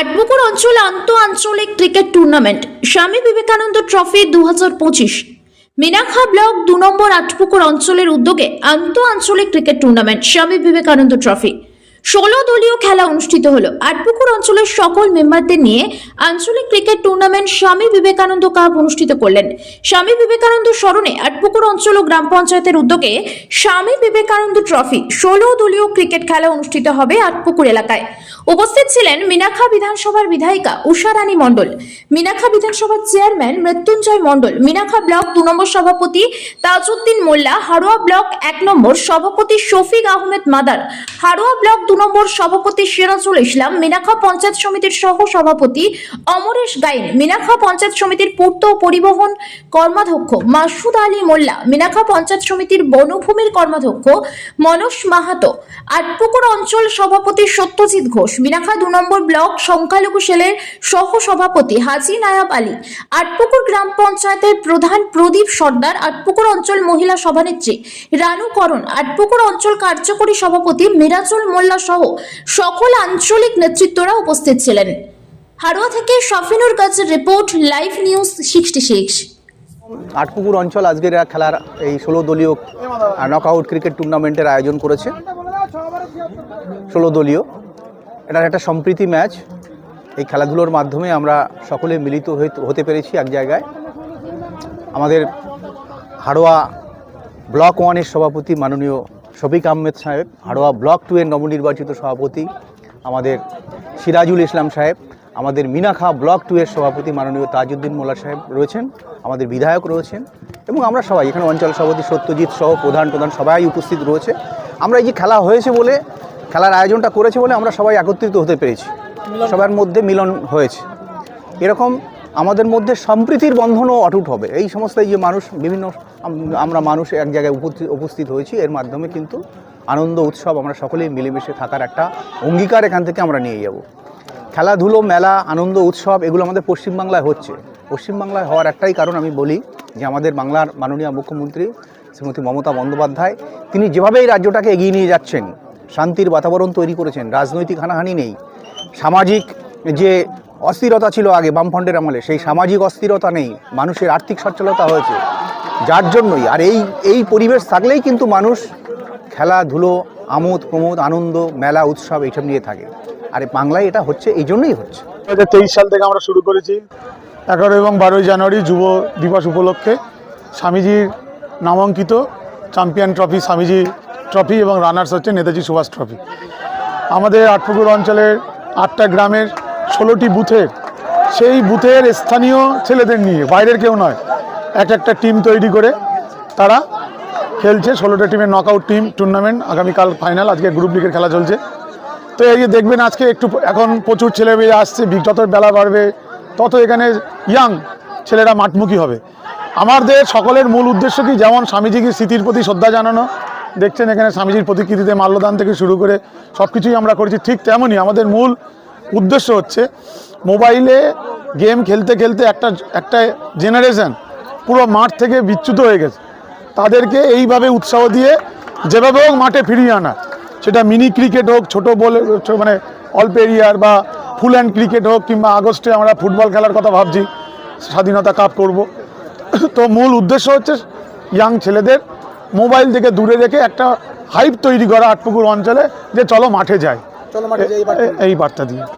আটপুকুর অঞ্চল আন্ত আঞ্চলিক cricket tournament. Swami Vivekananda trophy দু হাজার পঁচিশ। মিনাখা ব্লক দু নম্বর আটপুকুর অঞ্চলের উদ্যোগে আন্ত আঞ্চলিক cricket tournament Swami Vivekananda trophy. ষোলো দলীয় খেলা অনুষ্ঠিত হলো। আটপুকুর অঞ্চলের সকল মেম্বারদের নিয়ে আঞ্চলিক cricket tournament Swami Vivekananda cup অনুষ্ঠিত করলেন। স্বামী বিবেকানন্দ স্মরণে আটপুকুর অঞ্চল ও গ্রাম পঞ্চায়েতের উদ্যোগে স্বামী বিবেকানন্দ ট্রফি। ষোলো দলীয় ক্রিকেট খেলা অনুষ্ঠিত হবে আটপুকুর এলাকায়। উপস্থিত ছিলেন মিনাখা বিধানসভার বিধায়িকা উষারানী মণ্ডল। মিনাখা বিধানসভার চেয়ারম্যান মৃত্যুঞ্জয় মণ্ডল মিনাখা ব্লক দু নম্বর সভাপতি তাজউদ্দিন মোল্লা হারোয়া ব্লক এক নম্বর সভাপতি শফিক আহমেদ মাদার হারোয়া ব্লক দু নম্বর সভাপতি সিরাজুল ইসলাম মিনাখা পঞ্চায়েত সমিতির সহ সভাপতি অমরেশ গাইন মিনাখা পঞ্চায়েত সমিতির পূর্ত ও পরিবহন কর্মাধ্যক্ষ মাসুদ আলী মোল্লা মিনাখা পঞ্চায়েত সমিতির বনভূমির কর্মাধ্যক্ষ মনোজ মাহাতো, আটপুকুর অঞ্চল সভাপতি সত্যজিৎ ঘোষ মিনাখা দু নম্বর ব্লক সংখ্যালঘু সেলের সহ সভাপতি হাজি নায়াব আলী, আটপুকুর গ্রাম পঞ্চায়েতের প্রধান প্রদীপ সর্দার, আটপুকুর অঞ্চল মহিলা সভানেত্রী রানু করণ, আটপুকুর অঞ্চল কার্যকরী সভাপতি মিরাজুল মোল্লা সহ সকল আঞ্চলিক নেতৃত্বরা উপস্থিত ছিলেন। হারোয়া থেকে শফিনুর গাছের report, live news sixty six. Atpukur অঞ্চল আজকের খেলার এই ষোলো দলীয় নকআউট ক্রিকেট টুর্নামেন্টের আয়োজন করেছে। ষোলো দলীয়। এটার একটা সম্প্রীতি ম্যাচ। এই খেলাধুলোর মাধ্যমে আমরা সকলে মিলিত হতে পেরেছি এক জায়গায়। আমাদের হাড়োয়া ব্লক ওয়ানের সভাপতি মাননীয় শফিক আহমেদ সাহেব, হাড়োয়া ব্লক টু এর নবনির্বাচিত সভাপতি আমাদের সিরাজুল ইসলাম সাহেব, আমাদের মিনাখা ব্লক টু এর সভাপতি মাননীয় তাজউদ্দিন মোল্লা সাহেব রয়েছেন, আমাদের বিধায়ক রয়েছেন, এবং আমরা সবাই, এখানে অঞ্চল সভাপতি সত্যজিৎ সহ প্রধান প্রধান সবাই উপস্থিত রয়েছে। আমরা এই যে খেলা হয়েছে বলে খেলার আয়োজনটা করেছে বলে আমরা সবাই একত্রিত হতে পেরেছি। সবার মধ্যে মিলন হয়েছে। এরকম আমাদের মধ্যে সম্প্রীতির বন্ধনও অটুট হবে। এই সমস্ত এই যে মানুষ বিভিন্ন আমরা মানুষ এক জায়গায় উপস্থিত উপস্থিত হয়েছি এর মাধ্যমে কিন্তু আনন্দ উৎসব আমরা সকলেই মিলেমিশে থাকার একটা অঙ্গীকার এখান থেকে আমরা নিয়ে যাব। খেলাধুলো মেলা আনন্দ উৎসব এগুলো আমাদের পশ্চিমবাংলায় হচ্ছে। পশ্চিমবাংলায় হওয়ার একটাই কারণ আমি বলি যে আমাদের বাংলার মাননীয় মুখ্যমন্ত্রী শ্রীমতী মমতা বন্দ্যোপাধ্যায় তিনি যেভাবে এই রাজ্যটাকে এগিয়ে নিয়ে যাচ্ছেন শান্তির বাতাবরণ তৈরি করেছেন, রাজনৈতিক হানাহানি নেই। সামাজিক যে অস্থিরতা ছিল আগে বামফ্রন্টের আমলে, সেই সামাজিক অস্থিরতা নেই, মানুষের আর্থিক সচ্ছলতা হয়েছে। যার জন্যই, আর এই এই পরিবেশ থাকলেই কিন্তু মানুষ খেলাধুলো আমোদ, প্রমোদ, আনন্দ, মেলা, উৎসব এইসব নিয়ে থাকে। আর বাংলায় এটা হচ্ছে, এই জন্যই হচ্ছে। দু হাজার তেইশ সাল থেকে আমরা শুরু করেছি। এগারো এবং বারোই জানুয়ারি যুব দিবস উপলক্ষে স্বামীজির নামাঙ্কিত চ্যাম্পিয়ন ট্রফি স্বামীজি ট্রফি এবং রানার্স হচ্ছে নেতাজি সুভাষ ট্রফি আমাদের আটপুকুর অঞ্চলের আটটা গ্রামের ষোলোটি বুথের সেই বুথের স্থানীয় ছেলেদের নিয়ে, বাইরের কেউ নয়, এক একটা টিম তৈরি করে তারা খেলছে, ষোলোটা টিমের নকআউট টিম টুর্নামেন্ট আগামীকাল ফাইনাল আজকে গ্রুপ লিগের খেলা চলছে। তো এই যে দেখবেন আজকে একটু এখন প্রচুর ছেলে মেয়ে আসছে যত বেলা বাড়বে, তত এখানে ইয়াং ছেলেরা মাঠমুখী হবে। আমাদের সকলের মূল উদ্দেশ্য কি? যেমন স্বামীজিকে স্মৃতির প্রতি শ্রদ্ধা জানানো দেখছেন এখানে স্বামীজির প্রতিকৃতিতে মাল্যদান থেকে শুরু করে সব কিছুই আমরা করেছি ঠিক তেমনই আমাদের মূল উদ্দেশ্য হচ্ছে মোবাইলে গেম খেলতে খেলতে একটা একটা জেনারেশন পুরো মাঠ থেকে বিচ্যুত হয়ে গেছে। তাদেরকে এইভাবে উৎসাহ দিয়ে যেভাবে হোক মাঠে ফিরিয়ে আনা। সেটা মিনি ক্রিকেট হোক, ছোটো বলে মানে অল্প এরিয়ার বা ফুল অ্যান্ড ক্রিকেট হোক কিংবা আগস্টে আমরা ফুটবল খেলার কথা ভাবছি, স্বাধীনতা কাপ করব। তো মূল উদ্দেশ্য হচ্ছে ইয়াং ছেলেদের মোবাইল থেকে দূরে রেখে একটা হাইপ তৈরি করা আটপুকুর অঞ্চলে যে চলো মাঠে যাই। এই বার্তা দিয়ে।